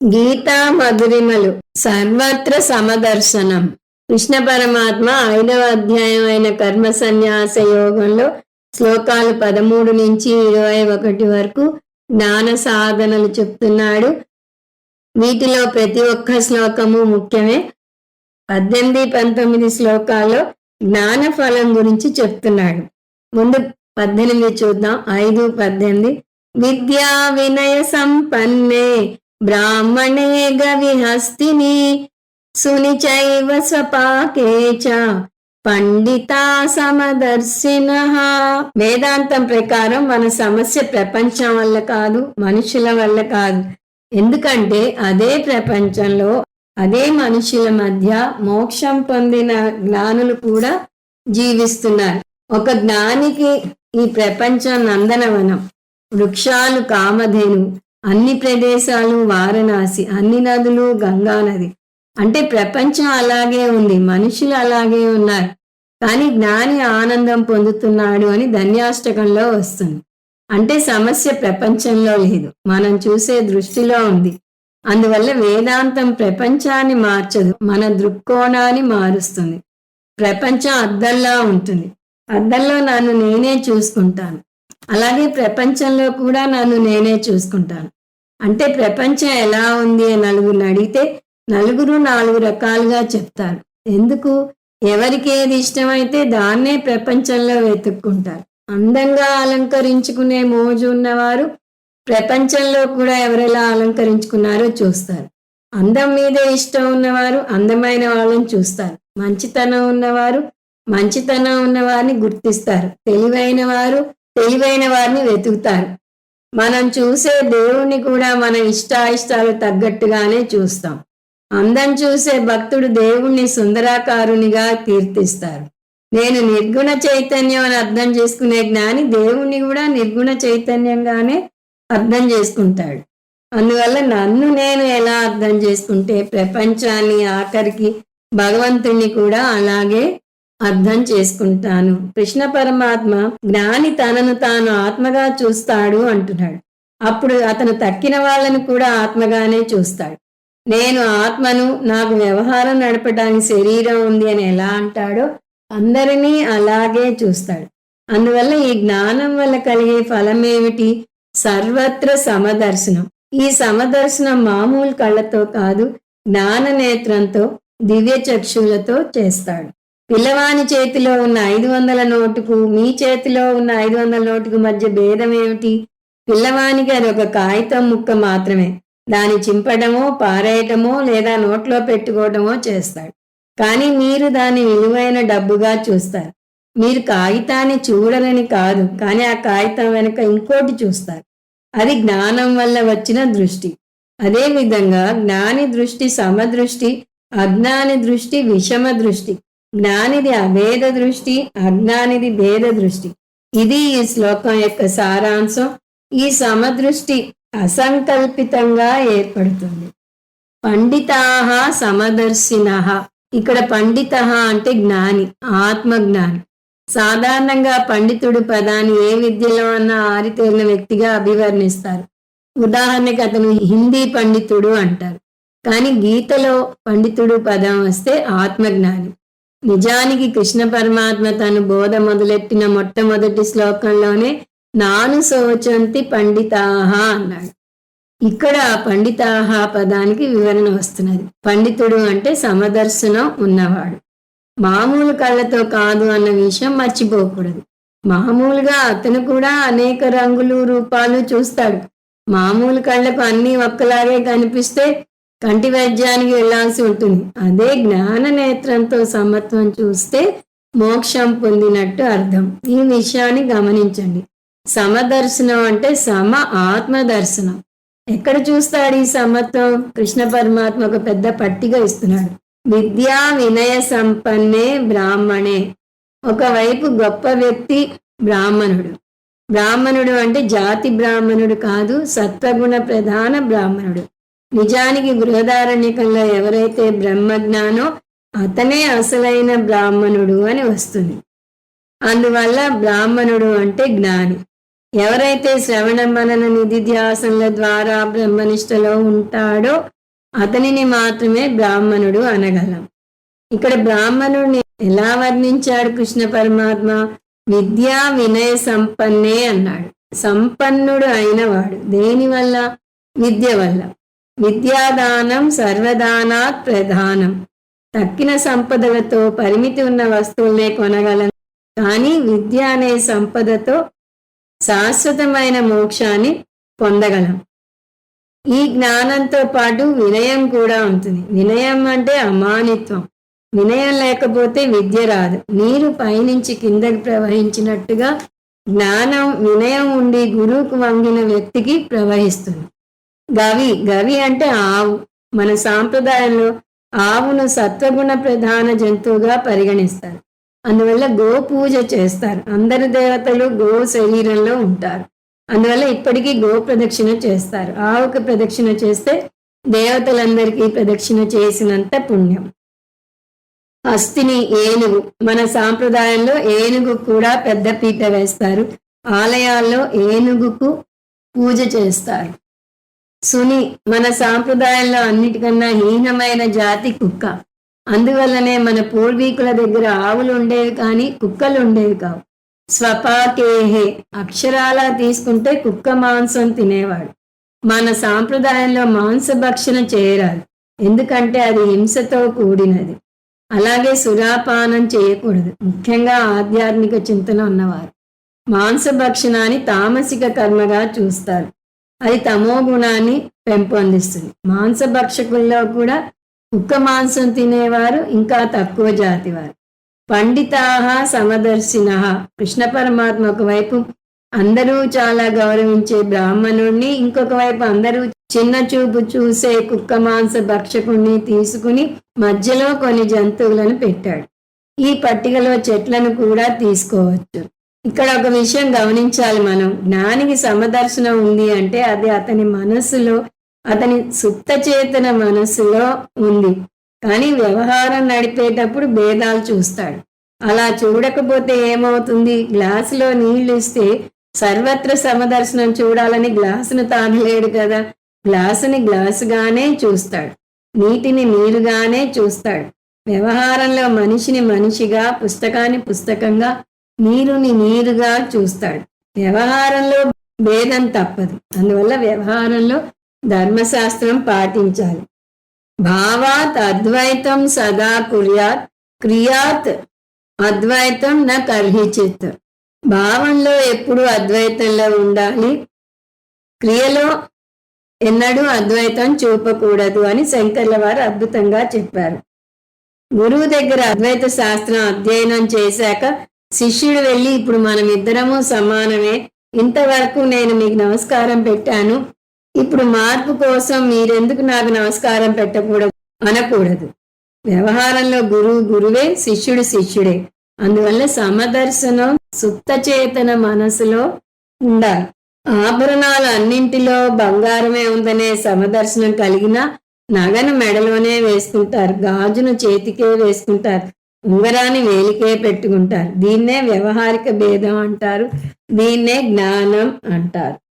గీతా మధురిమలు సర్వత్ర సమదర్శనం. కృష్ణ పరమాత్మ ఐదవ అధ్యాయం అయిన కర్మ సన్యాస యోగంలో శ్లోకాలు పదమూడు నుంచి ఇరవై ఒకటి వరకు జ్ఞాన సాధనలు చెప్తున్నాడు. వీటిలో ప్రతి ఒక్క శ్లోకము ముఖ్యమే. పద్దెనిమిది పంతొమ్మిది శ్లోకాల్లో జ్ఞాన ఫలం గురించి చెప్తున్నాడు. ముందు పద్దెనిమిది చూద్దాం. ఐదు పద్దెనిమిది. విద్యా వినయ సంపన్నే బ్రాహ్మణే గవిహస్తిని సునిచైవ స్వపాకే చ పండితా సమదర్శిన వేదాంతం ప్రకారం మన సమస్య ప్రపంచం వల్ల కాదు మనుషుల వల్ల కాదు. ఎందుకంటే అదే ప్రపంచంలో అదే మనుషుల మధ్య మోక్షం పొందిన జ్ఞానులు కూడా జీవిస్తున్నారు. ఒక జ్ఞానికి ఈ ప్రపంచం నందనవనం. వృక్షాలు కామధేను అన్ని ప్రదేశాలు వారణాసి అన్ని నదులు గంగా నది. అంటే ప్రపంచం అలాగే ఉంది మనుషులు అలాగే ఉన్నారు. కానీ జ్ఞాని ఆనందం పొందుతున్నాడు అని ధన్యాష్టకంలో వస్తుంది. అంటే సమస్య ప్రపంచంలో లేదు మనం చూసే దృష్టిలో ఉంది. అందువల్ల వేదాంతం ప్రపంచాన్ని మార్చదు మన దృక్కోణాన్ని మారుస్తుంది. ప్రపంచం అద్దంలా ఉంటుంది. అద్దంలో నన్ను నేనే చూసుకుంటాను. అలాగే ప్రపంచంలో కూడా నన్ను నేనే చూసుకుంటాను. అంటే ప్రపంచం ఎలా ఉంది అని నలుగురిని అడిగితే నలుగురు నాలుగు రకాలుగా చెప్తారు. ఎందుకు? ఎవరికి ఏది ఇష్టమైతే దాన్నే ప్రపంచంలో వెతుక్కుంటారు. అందంగా అలంకరించుకునే మోజు ఉన్నవారు ప్రపంచంలో కూడా ఎవరెలా అలంకరించుకున్నారో చూస్తారు. అందం మీదే ఇష్టం ఉన్నవారు అందమైన వాళ్ళని చూస్తారు. మంచితనం ఉన్నవారు మంచితనం ఉన్నవారిని గుర్తిస్తారు. తెలివైన వారు తెలివైన వారిని వెతుకుతారు. మనం చూసే దేవుణ్ణి కూడా మన ఇష్టాయిష్టాలు తగ్గట్టుగానే చూస్తాం. అందం చూసే భక్తుడు దేవుణ్ణి సుందరాకారునిగా కీర్తిస్తారు. నేను నిర్గుణ చైతన్యం అని అర్థం చేసుకునే జ్ఞాని దేవుణ్ణి కూడా నిర్గుణ చైతన్యంగానే అర్థం చేసుకుంటాడు. అందువల్ల నన్ను నేను ఎలా అర్థం చేసుకుంటే ప్రపంచాన్ని ఆఖరికి భగవంతుణ్ణి కూడా అలాగే అర్థం చేసుకుంటాను. కృష్ణ పరమాత్మ జ్ఞాని తనను తాను ఆత్మగా చూస్తాడు అంటున్నాడు. అప్పుడు అతను తక్కిన వాళ్ళను కూడా ఆత్మగానే చూస్తాడు. నేను ఆత్మను నాకు వ్యవహారం నడపడానికి శరీరం ఉంది అని ఎలా అంటాడో అందరినీ అలాగే చూస్తాడు. అందువల్ల ఈ జ్ఞానం వల్ల కలిగే ఫలం ఏమిటి సర్వత్ర సమదర్శనం. ఈ సమదర్శనం మామూలు కళ్ళతో కాదు జ్ఞాన నేత్రంతో దివ్య చక్షులతో చేస్తాడు. పిల్లవాని చేతిలో ఉన్న ఐదు వందల నోటుకు మీ చేతిలో ఉన్న ఐదు వందల నోటుకు మధ్య భేదం ఏమిటి పిల్లవానికి అది ఒక కాగితం ముక్క మాత్రమే. దాన్ని చింపడమో పారేయటమో లేదా నోట్లో పెట్టుకోవటమో చేస్తాడు. కానీ మీరు దాని విలువైన డబ్బుగా చూస్తారు. మీరు కాగితాన్ని చూడరని కాదు కానీ ఆ కాగితం వెనుక ఇంకోటి చూస్తారు. అది జ్ఞానం వల్ల వచ్చిన దృష్టి. అదే విధంగా జ్ఞాని దృష్టి సమదృష్టి అజ్ఞాని దృష్టి విషమ దృష్టి. జ్ఞానిది అభేద దృష్టి అజ్ఞానిది భేద దృష్టి ఇది ఈ శ్లోకం యొక్క సారాంశం. ఈ సమదృష్టి అసంకల్పితంగా ఏర్పడుతుంది. పండితాహ సమదర్శిన. ఇక్కడ పండిత అంటే జ్ఞాని ఆత్మజ్ఞాని. సాధారణంగా పండితుడు పదాన్ని ఏ విద్యలో అన్న ఆరితేరిన వ్యక్తిగా అభివర్ణిస్తారు. ఉదాహరణకి అతను హిందీ పండితుడు అంటారు. కానీ గీతలో పండితుడు పదం వస్తే ఆత్మజ్ఞాని. నిజానికి కృష్ణ పరమాత్మ తను బోధ మొదలెట్టిన మొట్టమొదటి శ్లోకంలోనే నాను సోచంతి పండితాహ అన్నాడు. ఇక్కడ పండితాహ పదానికి వివరణ వస్తున్నది. పండితుడు అంటే సమదర్శనం ఉన్నవాడు. మామూలు కళ్ళతో కాదు అన్న విషయం మర్చిపోకూడదు. మామూలుగా అతను కూడా అనేక రంగులు రూపాలు చూస్తాడు. మామూలు కళ్ళకు అన్ని ఒక్కలాగే కనిపిస్తే కంటి వైద్యానికి వెళ్ళాల్సి ఉంటుంది. అదే జ్ఞాన నేత్రంతో సమత్వం చూస్తే మోక్షం పొందినట్టు అర్థం. ఈ విషయాన్ని గమనించండి. సమదర్శనం అంటే సమ ఆత్మ దర్శనం ఎక్కడ చూస్తాడు ఈ సమత్వం? కృష్ణ పరమాత్మ ఒక పెద్ద పట్టిక ఇస్తున్నాడు. విద్యా వినయ సంపన్నే బ్రాహ్మణే. ఒకవైపు గొప్ప వ్యక్తి బ్రాహ్మణుడు. బ్రాహ్మణుడు అంటే జాతి బ్రాహ్మణుడు కాదు సత్వగుణ ప్రధాన బ్రాహ్మణుడు. నిజానికి బృహదారణ్యకంలో ఎవరైతే బ్రహ్మజ్ఞానో అతనే అసలైన బ్రాహ్మణుడు అని వస్తుంది. అందువల్ల బ్రాహ్మణుడు అంటే జ్ఞాని. ఎవరైతే శ్రవణ మనన నిధిధ్యాసనల ద్వారా బ్రహ్మనిష్టలో ఉంటాడో అతనిని మాత్రమే బ్రాహ్మణుడు అనగలం. ఇక్కడ బ్రాహ్మణుడిని ఎలా వర్ణించాడు కృష్ణ పరమాత్మ? విద్యా వినయ సంపన్నే అన్నాడు. సంపన్నుడు అయినవాడు. దేని వల్ల? విద్య వల్ల. విద్యాదానం సర్వదానాత్ ప్రధానం. తక్కిన సంపదలతో పరిమితి ఉన్న వస్తువులనే కొనగలం కానీ విద్య అనే సంపదతో శాశ్వతమైన మోక్షాన్ని పొందగలం. ఈ జ్ఞానంతో పాటు వినయం కూడా ఉంటుంది. వినయం అంటే అమానిత్వం. వినయం లేకపోతే విద్య రాదు. నీరు పైనుంచి కిందకి ప్రవహించినట్టుగా జ్ఞానం వినయం ఉండి గురువుకు వంగిన వ్యక్తికి ప్రవహిస్తుంది. గవి గవి అంటే ఆవు. మన సాంప్రదాయంలో ఆవును సత్వగుణ ప్రధాన జంతువుగా పరిగణిస్తారు. అందువల్ల గో పూజ చేస్తారు. అందరి దేవతలు గో శరీరంలో ఉంటారు. అందువల్ల ఇప్పటికీ గో ప్రదక్షిణ చేస్తారు. ఆవుకు ప్రదక్షిణ చేస్తే దేవతలందరికీ ప్రదక్షిణ చేసినంత పుణ్యం. హస్తిని ఏనుగు. మన సాంప్రదాయంలో ఏనుగు కూడా పెద్ద పీట వేస్తారు. ఆలయాల్లో ఏనుగుకు పూజ చేస్తారు. సుని మన సాంప్రదాయంలో అన్నిటికన్నా హీనమైన జాతి కుక్క. అందువల్లనే మన పూర్వీకుల దగ్గర ఆవులు ఉండేవి కానీ కుక్కలు ఉండేవి కావు. స్వపాకేహే అక్షరాలా తీసుకుంటే కుక్క మాంసం తినేవాడు. మన సాంప్రదాయంలో మాంసభక్షణ చేయరాదు. ఎందుకంటే అది హింసతో కూడినది. అలాగే సురాపానం చేయకూడదు. ముఖ్యంగా ఆధ్యాత్మిక చింతన ఉన్నవారు. మాంసభక్షణాన్ని తామసిక కర్మగా చూస్తారు. అది తమో గుణాన్ని పెంపొందిస్తుంది. మాంసభక్షకుల్లో కూడా కుక్క మాంసం తినేవారు ఇంకా తక్కువ జాతి వారు. పండితాహ సమదర్శిన. కృష్ణ పరమాత్మ ఒకవైపు అందరూ చాలా గౌరవించే బ్రాహ్మణుణ్ణి ఇంకొక వైపు అందరూ చిన్న చూపు చూసే కుక్క మాంస భక్షకుణ్ణి తీసుకుని మధ్యలో కొన్ని జంతువులను పెట్టాడు. ఈ పట్టికలో చెట్లను కూడా తీసుకోవచ్చు. ఇక్కడ ఒక విషయం గమనించాలి మనం. జ్ఞానికి సమదర్శనం ఉంది అంటే అది అతని మనస్సులో అతని సుప్త చేతన మనస్సులో ఉంది. కానీ వ్యవహారం నడిపేటప్పుడు భేదాలు చూస్తాడు. అలా చూడకపోతే ఏమవుతుంది? గ్లాసులో నీళ్ళు ఇస్తే సర్వత్ర సమదర్శనం చూడాలని గ్లాసును తాగలేడు కదా. గ్లాసుని గ్లాసుగానే చూస్తాడు. నీటిని నీరుగానే చూస్తాడు. వ్యవహారంలో మనిషిని మనిషిగా పుస్తకాన్ని పుస్తకంగా నీరుని నీరుగా చూస్తాడు. వ్యవహారంలో భేదం తప్పదు. అందువల్ల వ్యవహారంలో ధర్మశాస్త్రం పాటించాలి. భావాత్ అద్వైతం సదా కుర్యాత్ క్రియాత్ అద్వైతం నా కర్హిచిత్. భావంలో ఎప్పుడు అద్వైతంలో ఉండాలి? క్రియలో ఎన్నడూ అద్వైతం చూపకూడదు అని శంకర్ల వారు అద్భుతంగా చెప్పారు. గురువు దగ్గర అద్వైత శాస్త్రం అధ్యయనం చేశాక శిష్యుడు వెళ్ళి ఇప్పుడు మనం ఇద్దరము సమానమే. ఇంతవరకు నేను మీకు నమస్కారం పెట్టాను. ఇప్పుడు మార్పు కోసం మీరెందుకు నాకు నమస్కారం పెట్టకూడదు? అనకూడదు. వ్యవహారంలో గురువు గురువే శిష్యుడు శిష్యుడే. అందువల్ల సమదర్శనం సుప్తచేతన మనసులో ఉండాలి. ఆభరణాలు అన్నింటిలో బంగారమే ఉందనే సమదర్శనం కలిగిన నగను మెడలోనే వేసుకుంటారు. గాజును చేతికే వేసుకుంటారు. ఉంగరాన్ని వేలికే పెట్టుకుంటారు. దీన్నే వ్యవహారిక భేదం అంటారు. దీన్నే జ్ఞానం అంటారు.